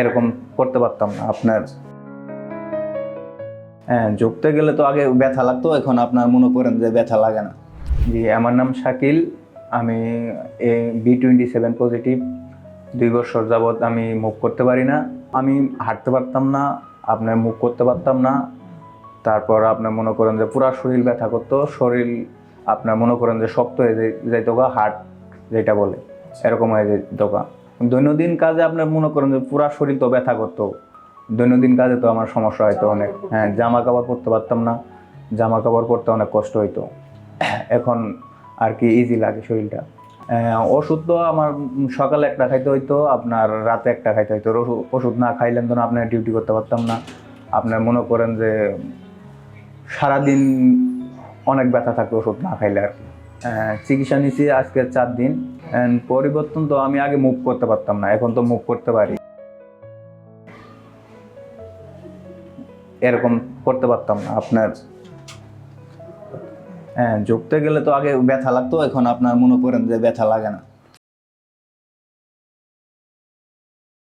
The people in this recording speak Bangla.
এরকম করতে পারতাম না, আপনার। হ্যাঁ গেলে তো আগে ব্যথা লাগতো, এখন আপনার মনে করেন যে ব্যথা লাগে না। জি, আমার নাম শাকিল, আমি A B twenty seven positive. দুই বছর যাবৎ আমি মুভ করতে পারি না, আমি হাঁটতে পারতাম না, আপনার মুভ করতে পারতাম না। তারপর আপনার মনে করেন যে পুরা শরীর ব্যথা করতো, শরীর আপনার মনে করেন যে শক্ত হয়ে যাইতো গা, হার্ট যেটা বলে, এরকম হয়ে যেত গা। দৈনন্দিন কাজে আপনার মনে করেন যে পুরা শরীর তো ব্যথা করতো। দৈনন্দিন কাজে তো আমার সমস্যা হয়তো অনেক। হ্যাঁ জামা কাপড় পরতে পারতাম না। জামা কাপড় পরতে অনেক কষ্ট হইতো। এখন আর কি ইজি লাগে শরীরটা। ওষুধ তো আমার সকালে একটা খাইতে হইতো, আপনার রাতে একটা খাইতে হইতো। ওষুধ না খাইলেন তো আপনার ডিউটি করতে পারতাম না। আপনার মনে করেন যে সারাদিন অনেক ব্যথা থাকে ওষুধ না খাইলে আর কি। চিকিৎসা নিছি আজকে চার দিন। And পরিবর্তন তো আমি আগে মুভ করতে পারতাম না, এখন তো মুভ করতে পারি। এরকম করতে পারতাম না আপনার। হ্যাঁ ঝুঁকতে গেলে তো আগে ব্যথা লাগতো, এখন আপনার মনে করেন যে ব্যথা লাগে না।